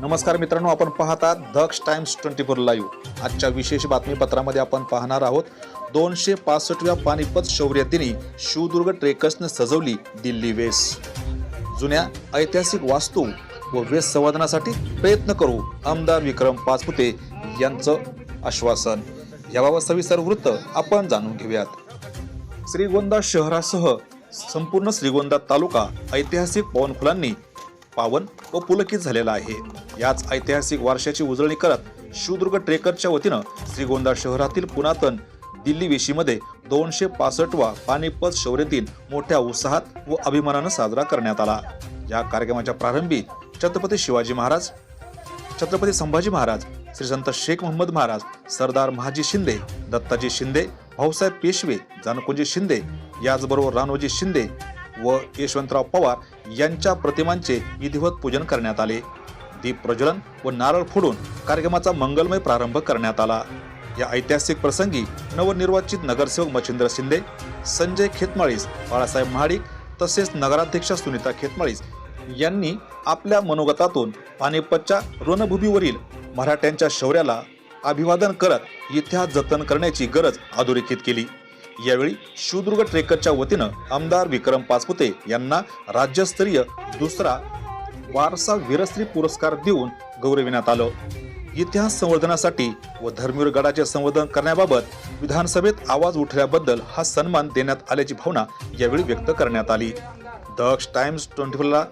नमस्कार मित्रांनो आपण पाहतात Daksh times twenty four live. आजच्या विशेष बातमीपत्रामध्ये आपण पाहणार आहोत दोनशे पासष्टव्या पानिपत शौर्य दिनी शिवदुर्ग ट्रेकर्सने सजवली दिल्ली वेस. जुन्या ऐतिहासिक वास्तू व वेस संवर्धनासाठी प्रयत्न करू आमदार विक्रम पाचपुते यांचं आश्वासन. याबाबत सविस्तर वृत्त आपण जाणून घेऊयात. श्रीगोंदा शहरासह संपूर्ण श्रीगोंदा तालुका ऐतिहासिक पवनफुलांनी पावन व पुलकित झालेला आहे. याच ऐतिहासिक वारशाची उजळणी करत शिवदुर्ग ट्रेकरच्या वतीनं श्रीगोंदा शहरातील पुरातन दिल्ली वेशीमध्ये दोनशे पासष्टवा पानिपत शौर्य दिन मोठ्या उत्साहात व अभिमानानं साजरा करण्यात आला. या कार्यक्रमाच्या प्रारंभी छत्रपती शिवाजी महाराज छत्रपती संभाजी महाराज श्री संत शेख मोहम्मद महाराज सरदार महाजी शिंदे दत्ताजी शिंदे भाऊसाहेब पेशवे जानकोजी शिंदे याचबरोबर रानोजी शिंदे व यशवंतराव पवार यांच्या प्रतिमांचे विधिवत पूजन करण्यात आले. दीप प्रज्वलन व नारळ फोडून कार्यक्रमाचा मंगलमय प्रारंभ करण्यात आला. या ऐतिहासिक प्रसंगी नवनिर्वाचित नगरसेवक मच्छिंद्र शिंदे संजय खेतमाळीस बाळासाहेब महाडिक तसेच नगराध्यक्षा सुनीता खेतमाळीस यांनी आपल्या मनोगतातून पानिपतच्या रणभूमीवरील मराठ्यांच्या शौर्याला अभिवादन करत इतिहास जतन करण्याची गरज अधोरेखित केली. यावेळी शिवदुर्ग ट्रेकरच्या वतीनं आमदार विक्रम पाचपुते यांना राज्यस्तरीय दुसरा वारसा वीरश्री पुरस्कार देऊन गौरविण्यात आलं. इतिहास संवर्धनासाठी व धर्मवीर गडाचे संवर्धन करण्याबाबत विधानसभेत आवाज उठल्याबद्दल हा सन्मान देण्यात आल्याची भावना यावेळी व्यक्त करण्यात आली. दक्ष टाइम्स ट्वेंटी फोरला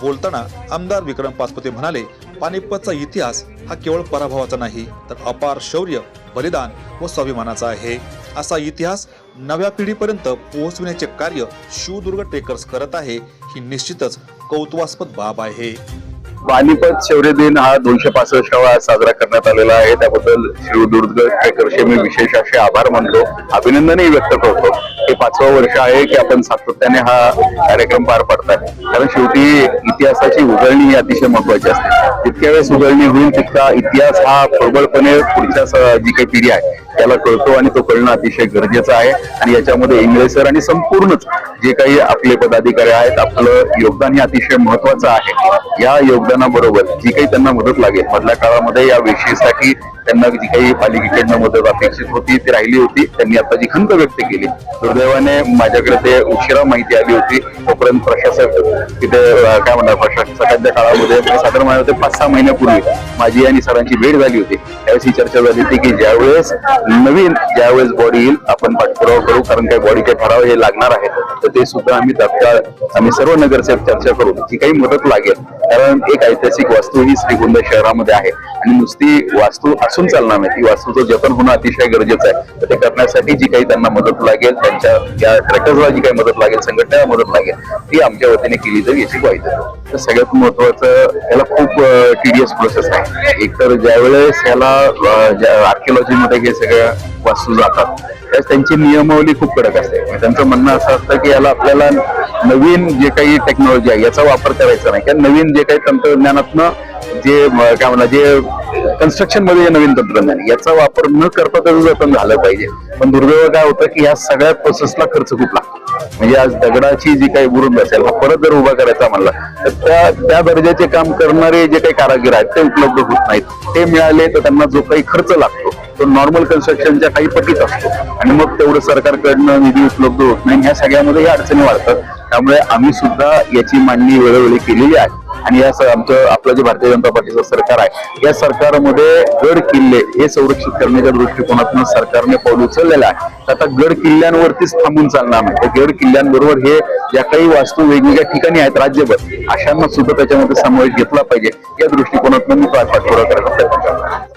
बोलताना आमदार विक्रम पाचपुते म्हणाले पानिपतचा इतिहास हा केवळ पराभवाचा नाही तर अपार शौर्य बलिदान व स्वाभिमानाचा आहे. असा इतिहास नव्या पिढीपर्यंत पोहोचविण्याचे कार्य शिवदुर्ग ट्रेकर्स करत आहे ही निश्चितच कौतुकास्पद बाब आहे. पानिपत शौर्य दिन हा दोनशे पासष्टावा साजरा करण्यात आलेला आहे. त्याबद्दल शिवदुर्ग ट्रेकरचे मी विशेष असे आभार मानतो. अभिनंदनही व्यक्त करतो. हे पाचवं वर्ष आहे की आपण सातत्याने हा कार्यक्रम पार पाडताय. कारण शेवटी इतिहासाची उजळणी ही अतिशय महत्वाची असते. जितक्या वेळेस उजळणी होईल तितका इतिहास हा प्रबळपणे पुढच्या स- जी काही पिढी आहे त्याला कळतो आणि तो कळणं अतिशय गरजेचं आहे. आणि याच्यामध्ये इंगळे सर आणि संपूर्णच जे काही आपले पदाधिकारी आहेत आपलं योगदान हे अतिशय महत्वाचं आहे. या योगदानाबरोबर जी काही त्यांना मदत लागेल मधल्या काळामध्ये या विषयीसाठी त्यांना जी काही पालिकेकडनं मदत अपेक्षित होती ती राहिली होती. त्यांनी आता जी खंत व्यक्त केली दुर्दैवाने माझ्याकडे ते उशिरा माहिती आली होती. तोपर्यंत प्रशासक तिथे काय म्हणणार प्रशासकाच्या काळामध्ये म्हणजे साधारण माझ्या पाच सहा महिन्यापूर्वी माझी आणि सरांची भेट झाली होती. त्यावेळेस ही चर्चा झाली होती की ज्यावेळेस नवीन ज्यावेळेस बॉडी येईल आपण पाठपुरावा करू कारण काही बॉडीचे ठराव हे लागणार आहेत तर ते सुद्धा आम्ही तत्काळ आम्ही सर्व नगरसेवक चर्चा करू. जी काही मदत लागेल. कारण एक ऐतिहासिक वास्तू ही श्रीगोंदा शहरामध्ये आहे. आणि नुसती वास्तू असून चालणार नाही. ती वास्तूचं जतन होणं अतिशय गरजेचं आहे. तर ते करण्यासाठी जी काही त्यांना मदत लागेल त्यांच्या या ट्रॅक्टर्सला जी काही मदत लागेल संघटनेला मदत लागेल ती आमच्या वतीने केली जाईल याची ग्वाही देतो. तर सगळ्यात महत्वाचं याला खूप टीडीएस प्रोसेस आहे. एकतर ज्यावेळेस याला आर्किओलॉजीमध्ये हे सगळ्या वास्तू जातात त्यावेळेस त्यांची नियमावली खूप कडक असते. त्यांचं म्हणणं असं असतं की याला आपल्याला नवीन जे काही टेक्नॉलॉजी आहे याचा वापर करायचा नाही. कारण नवीन जे काही तंत्रज्ञानातनं जे काय म्हणा जे कन्स्ट्रक्शनमध्ये नवीन तंत्रज्ञान याचा वापर न करता त्याचं जतन झालं पाहिजे. पण दुर्दैव काय होतं की या सगळ्या प्रोसेसला खर्च खूप लागतो. म्हणजे आज दगडाची जी काही बुरुंद असेल हा परत जर उभा करायचा म्हणला तर त्या त्या दर्जाचे काम करणारे जे काही कारागीर आहेत ते उपलब्ध होत नाहीत. ते मिळाले तर त्यांना जो काही खर्च लागतो तो नॉर्मल कन्स्ट्रक्शनच्या काही पटीत असतो. आणि मग तेवढं सरकारकडनं निधी उपलब्ध होत नाही. ह्या सगळ्यामध्ये ह्या अडचणी वाढतात. त्यामुळे आम्ही सुद्धा याची मांडणी वेळोवेळी केलेली आहे. आणि या आमचं आपलं जे भारतीय जनता पार्टीचं सरकार आहे या सरकारमध्ये गड किल्ले हे संरक्षित करण्याच्या दृष्टिकोनातून सरकारने पाऊल उचललेलं आहे. तर आता गड किल्ल्यांवरतीच थांबून चालणार नाही. गड किल्ल्यांबरोबर हे ज्या काही वास्तू वेगवेगळ्या ठिकाणी आहेत राज्यभर अशांना सुद्धा त्याच्यामध्ये समावेश घेतला पाहिजे. या दृष्टिकोनातून मी पाठपुरावा करण्याचा प्रयत्न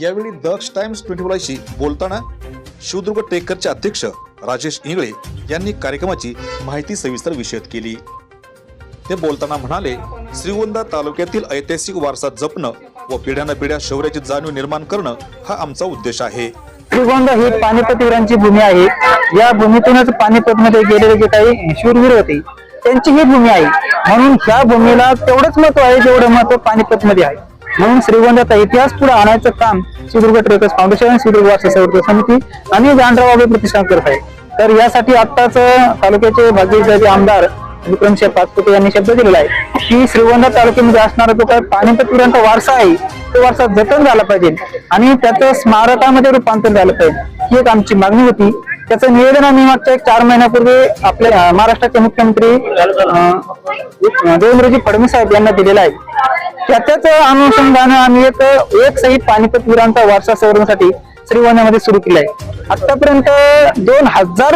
यावेळी दक्ष टाइम्स ट्वेंटी फोरशी बोलताना शिवदुर्ग टेकरचे अध्यक्ष राजेश इंगळे यांनी कार्यक्रमाची माहिती सविस्तर विषद केली. ते बोलताना म्हणाले श्रीगोंदा तालुक्यातील ऐतिहासिक वारसा जपणं व पिढ्यानपिढ्या शौर्याची जाणीव निर्माण करणं हा आमचा उद्देश आहे. श्रीगोंदा ही पानिपतवीरांची भूमी आहे. या भूमीतूनच पानिपत मध्ये गेलेले जे काही शूरवीर होते त्यांची ही भूमी आहे. म्हणून ह्या भूमीला तेवढंच महत्त्व आहे जेवढं महत्त्व पानिपत मध्ये आहे. म्हणून श्रीगोंद्याचा इतिहास पुढे आणायचं काम सिंधुदुर्ग ट्रेकर्स फाउंडेशन सिंधुदुर्ग वारसा संवर्धन समिती आणि जानराव प्रतिष्ठान करत आहे. तर यासाठी आत्ताच तालुक्याचे भाग्यशाली आमदार विक्रमशे पाचपुते यांनी शब्द दिलेला आहे की श्रीगोंदा तालुक्यामध्ये असणारा जो काही पानिपतवीरांचा वारसा आहे तो वारसा जतन झाला पाहिजे आणि त्याचं स्मारकामध्ये रूपांतर झालं पाहिजे. ही एक आमची मागणी होती. त्याचं निवेदन आम्ही मागच्या एक चार महिन्यापूर्वी आपल्या महाराष्ट्राचे मुख्यमंत्री देवेंद्रजी फडणवीस साहेब यांना दिलेलं आहे. त्याच्याच अनुषंगानं आम्ही एक एक सहित पानिपत वीरांचा वारसा संवर्धनासाठी श्रीगोंद्यामध्ये सुरू केलाय. आहे आतापर्यंत दोन हजार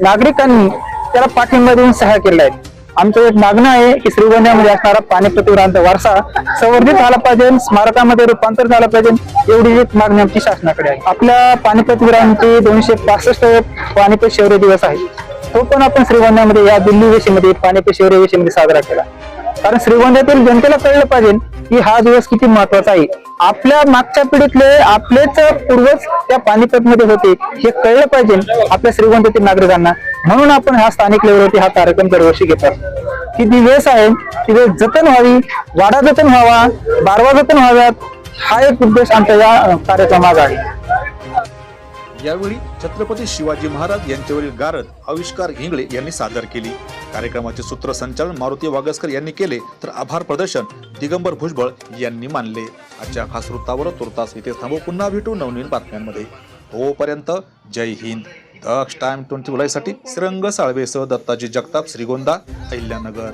नागरिकांनी त्याला पाठिंबा देऊन सहाय्य केला आहे आमचं एक मागणं आहे की श्रीगोंद्यामध्ये असणारा पानिपतवीरांचा वारसा संवर्धित झाला पाहिजे स्मारकामध्ये रूपांतर झाला पाहिजे एवढी एक मागणी आमची शासनाकडे आहे. आपल्या पानिपतवीरांचे दोनशे पासष्ट पानिपत शौर्य दिवस आहे. तो पण आपण श्रीवण्यामध्ये या दिल्ली वेशीमध्ये पानिपत शौर्य वेशीमध्ये साजरा केला. कारण श्रीगोंद्यातील जनतेला कळलं पाहिजे की हा दिवस किती महत्त्वाचा आहे? आपल्या मागच्या पिढीतले आपलेच पूर्वज त्या पानिपत मध्ये होते हे कळलं पाहिजे आपल्या श्रीगोंद्यातील नागरिकांना. म्हणून आपण हा स्थानिक लेवलवरती हा कार्यक्रम दरवर्षी घेतात. किती वेस आहे ती वेस जतन व्हावी वाडा जतन व्हावा बारवा जतन व्हाव्यात हा एक उद्देश आमच्या या कार्यक्रमाचा आहे. यावेळी छत्रपती शिवाजी महाराज यांच्यावरील गारद आविष्कार हिंगळे यांनी सादर केली. कार्यक्रमाचे सूत्रसंचालन मारुती वागसकर यांनी केले तर आभार प्रदर्शन दिगंबर भुजबळ यांनी मानले. आजच्या खास वृत्तावर तुर्तास इथे थांबू. पुन्हा भेटू नवनवीन बातम्यांमध्ये. तोपर्यंत जय हिंद. दक्ष टाइम ट्वेंटी साठी श्रंग साळवेसह दत्ताजी जगताप श्रीगोंदा अहिल्यानगर.